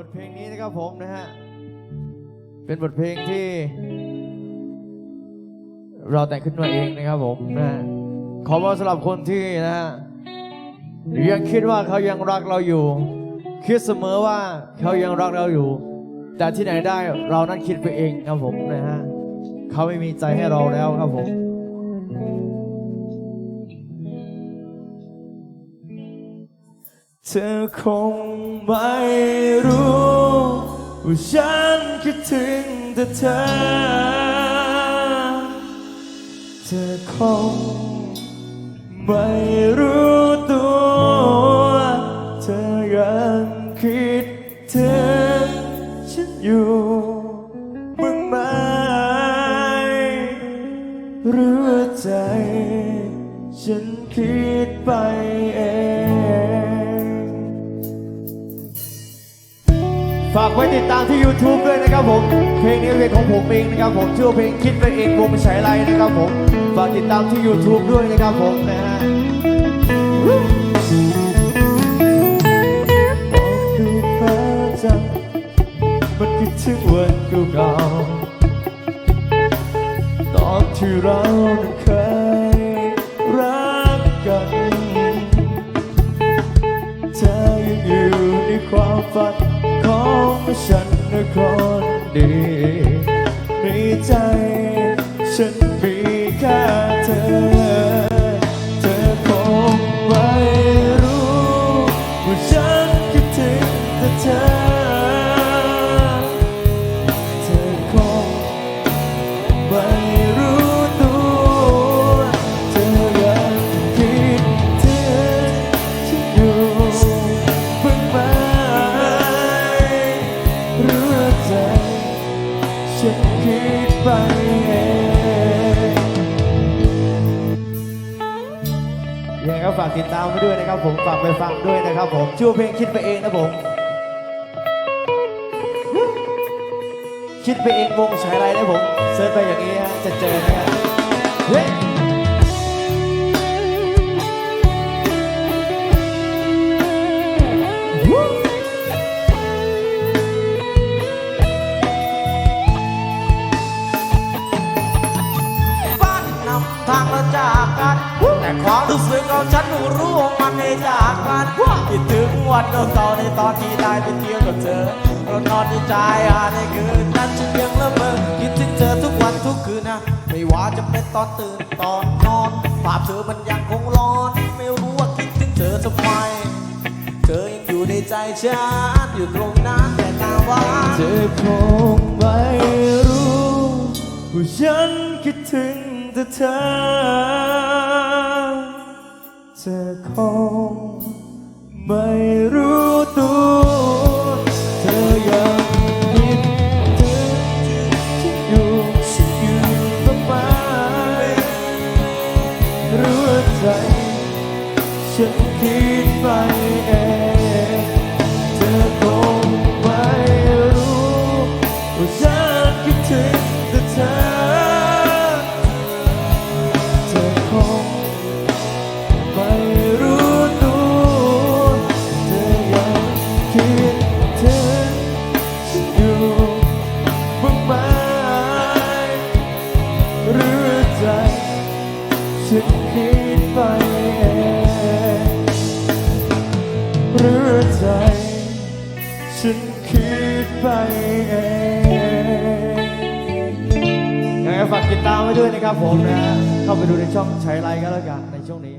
บทเพลงนี้นะครับผมนะฮะ เป็นบทเพลงที่ เราแต่งขึ้นมาเองนะครับผมนะฮะขอมาสำหรับคนที่นะฮะยังคิดว่าเขายังรักเราอยู่ คิดเสมอว่าเขายังรักเราอยู่ แต่ที่ไหนได้เรานั้นคิดไปเองครับผมนะฮะเขาไม่มีใจให้เราแล้วครับผม เธอคงไม่รู้ว่าฉันคิดถึงแต่เธอ เธอคงไม่รู้ตัว เธอยังคิดถึงฉันอยู่มึงไหมหรือใจ ฉันคิดไปเอง ฝากไว้ติดตามที่ YouTube ด้วยนะครับผม เพลงนี้เป็นของผมเองนะครับผมชื่อเพลงคิดไปเองวงฉายไรนะครับผม ฝากติดตามที่ YouTube ด้วยนะครับผมนะฮะมองดูพระจันทร์มันคิดถึงวันเก่าๆตอนที่เราเคยรักกันเธอยังอยู่ในความฝันของ ฉันนะคนดีในใจ ฉันมีแค่เธอ เธอคงไม่รู้ว่าฉันคิดถึงแต่เธอ เธอคงไม่ ฝากติดตามไปด้วยนะครับผมฝากไปฟังด้วยนะครับผมชื่อเพลงคิดไปเองนะผม คิดไปเองวงฉายไรนะผมเซิร์ชไปอย่างนี้ฮะจะเจอนะ ทางเราจากกัน แต่ความรู้สึกของฉันหนูรู้ว่ามันไม่จากกันคิดถึงวันเก่าๆในตอนที่ได้ไปเที่ยวกับเธอเรานอนในใจหาในคืนนั้นฉันยังละเมอคิดถึงเธอทุกวันทุกคืนนะไม่ว่าจะเป็นตอนตื่นตอนนอนภาพเธอมันยังคงร้อน ไม่รู้ว่าคิดถึงเธอทำไมเธอยังอยู่ในใจฉันอยู่ตรงนั้นแต่ตาว่าเธอคงไม่รู้ว่าฉันคิดถึง แต่เธอ เธอคงไม่รู้ตัวเธอยังคิดถึงฉันอยู่ฉันอยู่บ้างไหมรู้ใจฉันคิดไปเอง ไม่รู้ตัวเธอยังคิดถึงฉันอยู่บ้างไหมหรือใจฉันคิดไปเองหรือใจฉันคิดไปเองยังไงฝากติดตามไว้ด้วยนะครับผมนะเข้าไปดูในช่องใช้ไลค์กันแล้วกันในช่วงนี้